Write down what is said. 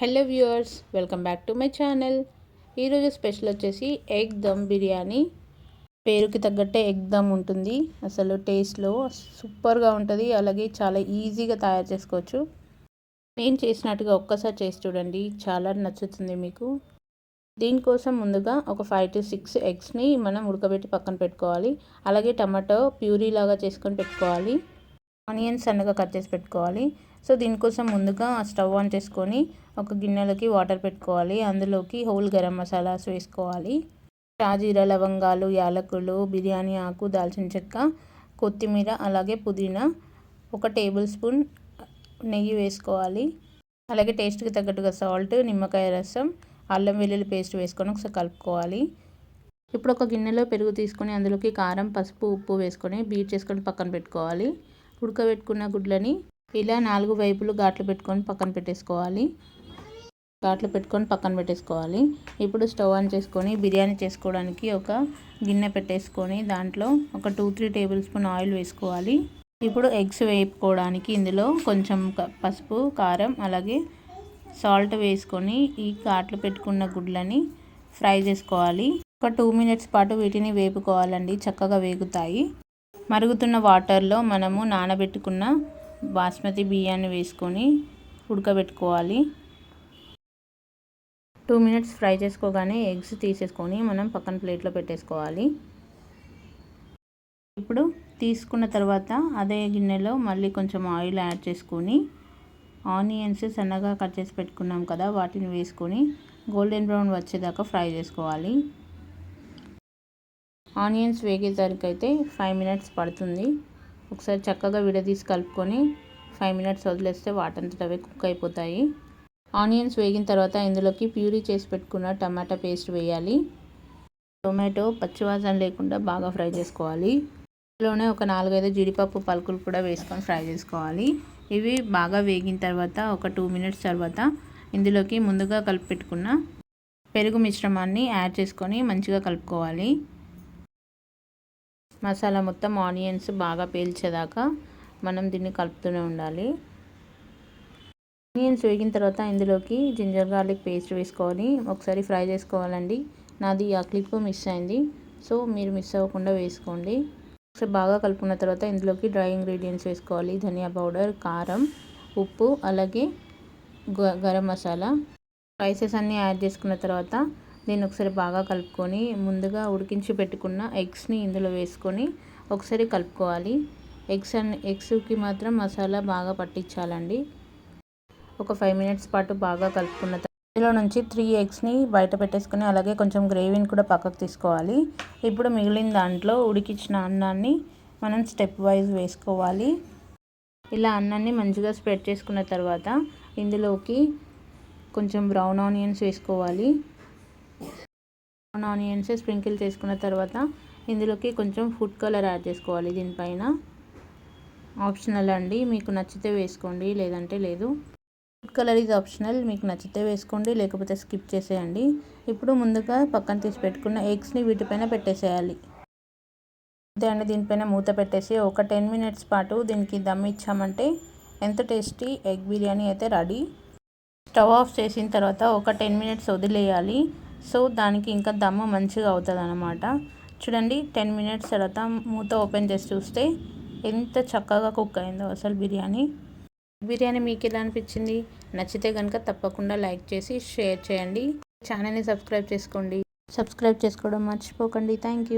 Hello viewers welcome back to my channel. ఈరోజు special వచ్చేసి egg dum biryani. పేరుకి తగ్గట్టే ఎగ్ దమ్ ఉంటుంది. అసలు టేస్ట్లో సూపర్గా ఉంటుంది. అలాగే చాలా ఈజీగా తయారు చేసుకోవచ్చు. నేను చేసినట్టుగా ఒక్కసారి చేసి చూడండి. చాలా నచ్చుతుంది మీకు. దీనికోసం ముందుగా ఒక ఫైవ్ టు సిక్స్ ఎగ్స్ని మనం ఉడకబెట్టి పక్కన పెట్టుకోవాలి. అలాగే టమాటో ప్యూరీ లాగా చేసుకొని పెట్టుకోవాలి. ఆనియన్స్ సన్నగా కట్ చేసి పెట్టుకోవాలి. సో దీనికోసం ముందుగా స్టవ్ ఆన్ చేసుకొని ఒక గిన్నెలోకి వాటర్ పెట్టుకోవాలి. అందులోకి హోల్ గరం మసాలాస్ వేసుకోవాలి. షాజీరా లవంగాలు యాలకులు బిర్యానీ ఆకు దాల్చిన చెక్క కొత్తిమీర అలాగే పుదీనా ఒక టేబుల్ స్పూన్ నెయ్యి వేసుకోవాలి. అలాగే టేస్ట్కి తగ్గట్టుగా సాల్ట్ నిమ్మకాయ రసం అల్లం వెల్లుల్లి పేస్ట్ వేసుకొని ఒకసారి కలుపుకోవాలి. ఇప్పుడు ఒక గిన్నెలో పెరుగు తీసుకొని అందులోకి కారం పసుపు ఉప్పు వేసుకొని బీట్ చేసుకొని పక్కన పెట్టుకోవాలి. ఉడకబెట్టుకున్న గుడ్లని ఇలా నాలుగు వైపులు ఘాట్లు పెట్టుకొని పక్కన పెట్టేసుకోవాలి. ఘాట్లు పెట్టుకొని పక్కన పెట్టేసుకోవాలి. ఇప్పుడు స్టవ్ ఆన్ చేసుకొని బిర్యానీ చేసుకోవడానికి ఒక గిన్నె పెట్టేసుకొని దాంట్లో ఒక two three tablespoon oil వేసుకోవాలి. ఇప్పుడు ఎగ్స్ వేపుకోవడానికి ఇందులో కొంచెం పసుపు కారం అలాగే సాల్ట్ వేసుకొని ఈ ఘాట్లు పెట్టుకున్న గుడ్లని ఫ్రై చేసుకోవాలి. ఒక టూ మినిట్స్ పాటు వీటిని వేపుకోవాలండి. చక్కగా వేగుతాయి. మరుగుతున్న వాటర్లో మనము నానబెట్టుకున్న బాస్మతి బియ్యాన్ని వేసుకొని ఉడకబెట్టుకోవాలి. టూ మినిట్స్ ఫ్రై చేసుకోగానే ఎగ్స్ తీసేసుకొని మనం పక్కన ప్లేట్లో పెట్టేసుకోవాలి. ఇప్పుడు తీసుకున్న తర్వాత అదే గిన్నెలో మళ్ళీ కొంచెం ఆయిల్ యాడ్ చేసుకొని ఆనియన్స్ సన్నగా కట్ చేసి పెట్టుకున్నాం కదా వాటిని వేసుకొని గోల్డెన్ బ్రౌన్ వచ్చేదాకా ఫ్రై చేసుకోవాలి. ఆనియన్స్ వేగేసరికి అయితే ఫైవ్ మినిట్స్ పడుతుంది. ఒకసారి చక్కగా విడదీసి కలుపుకొని ఫైవ్ మినిట్స్ వదిలేస్తే వాటంతట అవే కుక్ అయిపోతాయి. ఆనియన్స్ వేగిన తర్వాత ఇందులోకి ప్యూరీ చేసి పెట్టుకున్న టమాటా పేస్ట్ వేయాలి. టొమాటో పచ్చివాసన లేకుండా బాగా ఫ్రై చేసుకోవాలి. ఇందులోనే ఒక నాలుగైదు జీడిపప్పు పలుకులు కూడా వేసుకొని ఫ్రై చేసుకోవాలి. ఇవి బాగా వేగిన తర్వాత ఒక టూ మినిట్స్ తర్వాత ఇందులోకి ముందుగా కలిపి పెట్టుకున్న పెరుగు మిశ్రమాన్ని యాడ్ చేసుకొని మంచిగా కలుపుకోవాలి. మసాలా మొత్తం ఆనియన్స్ బాగా పేల్చేదాకా మనం దీన్ని కలుపుతూనే ఉండాలి. ఆనియన్స్ వేగిన తర్వాత ఇందులోకి జింజర్ గార్లిక్ పేస్ట్ వేసుకొని ఒకసారి ఫ్రై చేసుకోవాలండి. నాది ఆ క్లిప్ మిస్ అయింది. సో మీరు మిస్ అవ్వకుండా వేసుకోండి. ఒకసారి బాగా కలుపుకున్న తర్వాత ఇందులోకి డ్రై ఇంగ్రీడియంట్స్ వేసుకోవాలి. ధనియా పౌడర్ కారం ఉప్పు అలాగే గరం మసాలా. స్పైసెస్ అన్నీ యాడ్ చేసుకున్న తర్వాత దీన్ని ఒకసారి బాగా కలుపుకొని ముందుగా ఉడికించి పెట్టుకున్న ఎగ్స్ని ఇందులో వేసుకొని ఒకసారి కలుపుకోవాలి. ఎగ్స్ అండ్ ఎగ్స్కి మాత్రం మసాలా బాగా పట్టించాలండి. ఒక ఫైవ్ మినిట్స్ పాటు బాగా కలుపుకున్న ఇందులో నుంచి త్రీ ఎగ్స్ని బయట పెట్టేసుకొని అలాగే కొంచెం గ్రేవీని కూడా పక్కకు తీసుకోవాలి. ఇప్పుడు మిగిలిన దాంట్లో ఉడికించిన అన్నాన్ని మనం స్టెప్ వైజ్ వేసుకోవాలి. ఇలా అన్నాన్ని మంచిగా స్ప్రెడ్ చేసుకున్న తర్వాత ఇందులోకి కొంచెం బ్రౌన్ ఆనియన్స్ వేసుకోవాలి. ఆనియన్స్ స్ప్రింకిల్ చేసుకున్న తర్వాత ఇందులోకి కొంచెం ఫుడ్ కలర్ యాడ్ చేసుకోవాలి దీనిపైన. ఆప్షనల్ అండి మీకు నచ్చితే వేసుకోండి లేదంటే లేదు. ఫుడ్ కలర్ ఈజ్ ఆప్షనల్ మీకు నచ్చితే వేసుకోండి లేకపోతే స్కిప్ చేసేయండి. ఇప్పుడు ముందుగా పక్కన తీసి పెట్టుకున్న ఎగ్స్ని వీటిపైన పెట్టేసేయాలి. అంతే అండి దీనిపైన మూత పెట్టేసి ఒక టెన్ మినిట్స్ పాటు దీనికి దమ్ ఇచ్చామంటే ఎంత టేస్టీ ఎగ్ బిర్యానీ అయితే రెడీ. స్టవ్ ఆఫ్ చేసిన తర్వాత ఒక టెన్ మినిట్స్ వదిలేయాలి. సో దానికి ఇంకా దమ్మ మంచిగా అవుతుంది అనమాట చూడండి టెన్ మినిట్స్ తర్వాత మూత ఓపెన్ చేసి చూస్తే ఎంత చక్కగా కుక్ అయిందో అసలు బిర్యానీ. బిర్యానీ మీకు ఎలా అనిపించింది? నచ్చితే కనుక తప్పకుండా లైక్ చేసి షేర్ చేయండి. ఛానల్ని సబ్స్క్రైబ్ చేసుకోండి. సబ్స్క్రైబ్ చేసుకోవడం మర్చిపోకండి. Thank you.